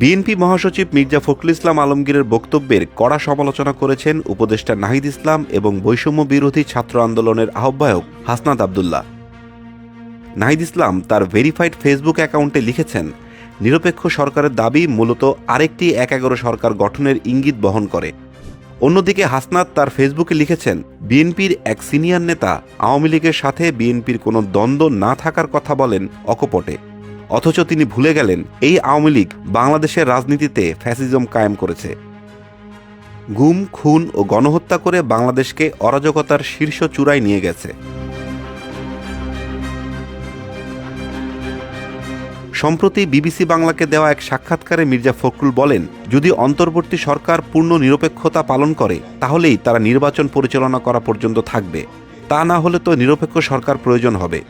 BNP মহাসচিব মির্জা ফখরুল ইসলাম আলমগীরের বক্তব্যের কড়া সমালোচনা করেছেন উপদেষ্টা নাহিদ ইসলাম এবং বৈষম্য বিরোধী ছাত্র আন্দোলনের আহ্বায়ক হাসনাত আবদুল্লাহ। নাহিদ ইসলাম তার ভেরিফাইড ফেসবুক অ্যাকাউন্টে লিখেছেন, নিরপেক্ষ সরকারের দাবি মূলত আরেকটি এক এগারো সরকার গঠনের ইঙ্গিত বহন করে। অন্যদিকে হাসনাত তার ফেসবুকে লিখেছেন, বিএনপির এক সিনিয়র নেতা আওয়ামী লীগের সাথে বিএনপির কোনো দ্বন্দ্ব না থাকার কথা বলেন অকপটে। অথচ তিনি ভুলে গেলেন, এই আওয়ামী লীগ বাংলাদেশের রাজনীতিতে ফ্যাসিজম কায়েম করেছে। গুম, খুন ও গণহত্যা করে বাংলাদেশকে অরাজকতার শীর্ষ চূড়ায় নিয়ে গেছে। সম্প্রতি বিবিসি বাংলাকে দেওয়া এক সাক্ষাৎকারে মির্জা ফখরুল বলেন, যদি অন্তর্বর্তী সরকার পূর্ণ নিরপেক্ষতা পালন করে, তাহলেই তারা নির্বাচন পরিচালনা করা পর্যন্ত থাকবে। তা না হলে তো নিরপেক্ষ সরকার প্রয়োজন হবে।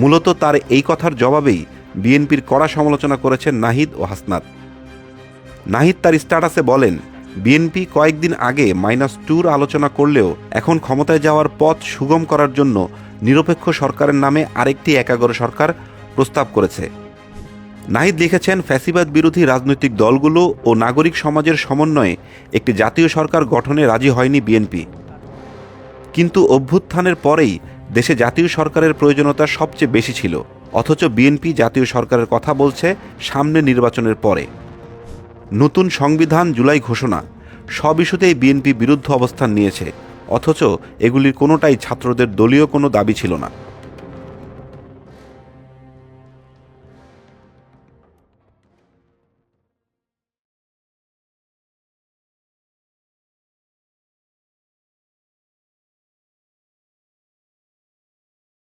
মূলত তার এই কথার জবাবেই বিএনপির কড়া সমালোচনা করেছেন নাহিদ ও হাসনাত। নাহিদ তার স্ট্যাটাসে বলেন, বিএনপি কয়েকদিন আগে মাইনাস টুর আলোচনা করলেও এখন ক্ষমতায় যাওয়ার পথ সুগম করার জন্য নিরপেক্ষ সরকারের নামে আরেকটি একাগর সরকার প্রস্তাব করেছে। নাহিদ লিখেছেন, ফ্যাসিবাদ বিরোধী রাজনৈতিক দলগুলো ও নাগরিক সমাজের সমন্বয়ে একটি জাতীয় সরকার গঠনে রাজি হয়নি বিএনপি। কিন্তু অভ্যুত্থানের পরেই দেশে জাতীয় সরকারের প্রয়োজনীয়তা সবচেয়ে বেশি ছিল। অথচ বিএনপি জাতীয় সরকারের কথা বলছে সামনে নির্বাচনের পরে। নতুন সংবিধান জুলাই ঘোষণা। সব ইস্যুতেই বিএনপি বিরুদ্ধ অবস্থান নিয়েছে। অথচ এগুলির কোনোটাই ছাত্রদের দলীয় কোনো দাবি ছিল না।